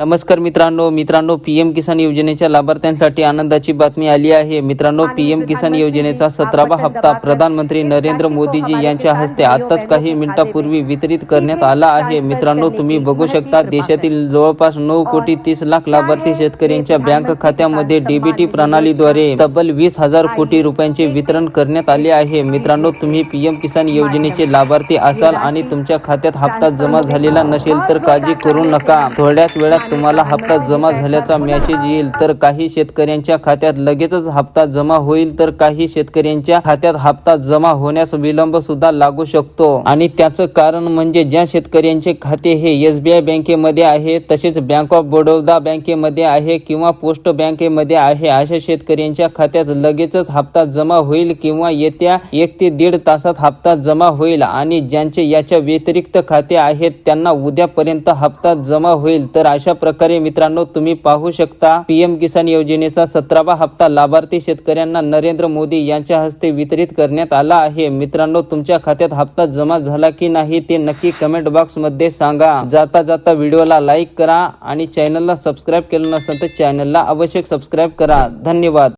नमस्कार मित्रांनो मित्रांनो पीएम किसान योजनेच्या लाभार्थ्यांसाठी आनंदाची बातमी आली आहे. मित्रांनो पीएम किसान योजनेचा सतरावा हप्ता प्रधानमंत्री नरेंद्र मोदीजी यांच्या हस्ते आताच काही मिनिटांपूर्वी वितरित करण्यात आला आहे. मित्रांनो तुम्ही बघू शकता देशातील जवळपास नऊ कोटी तीस लाख लाभार्थी शेतकऱ्यांच्या बँक खात्यामध्ये डीबीटी प्रणालीद्वारे तब्बल वीस हजार कोटी रुपयांचे वितरण करण्यात आले आहे. मित्रांनो तुम्ही पीएम किसान योजनेचे लाभार्थी असाल आणि तुमच्या खात्यात हप्ता जमा झालेला नसेल तर काळजी करू नका. थोड्याच वेळात तुम्हाला हप्ता जमा झाल्याचा मेसेज येईल तर काही शेतकऱ्यांच्या खात्यात लगेचच हप्ता जमा होईल तर काही शेतकऱ्यांच्या खात्यात हप्ता जमा होण्यास विलंब सुद्धा लागू शकतो. आणि त्याचं कारण म्हणजे ज्या शेतकऱ्यांचे खाते हे एसबीआय बँकेमध्ये आहे तसेच बँक ऑफ बडोदा बँकेमध्ये आहे किंवा पोस्ट बँकेमध्ये आहे अशा शेतकऱ्यांच्या खात्यात लगेचच हप्ता जमा होईल किंवा येत्या एक ते दीड तासात हप्ता जमा होईल. आणि ज्यांचे याच्या व्यतिरिक्त खाते आहेत त्यांना उद्यापर्यंत हप्ता जमा होईल. तर अशा प्रकारे मित्रांनो तुम्ही पाहू शकता पीएम किसान योजनेचा सतरावा हप्ता लाभार्थी शेतकऱ्यांना नरेंद्र मोदी यांच्या हस्ते वितरित करण्यात आला आहे. मित्रांनो तुमच्या खात्यात हप्ता जमा झाला की नाही ते नक्की कमेंट बॉक्समध्ये सांगा. जाता जाता व्हिडिओला लाईक करा आणि चॅनलला सबस्क्राईब केलं नसेल तर चॅनलला आवश्यक सबस्क्राईब करा. धन्यवाद.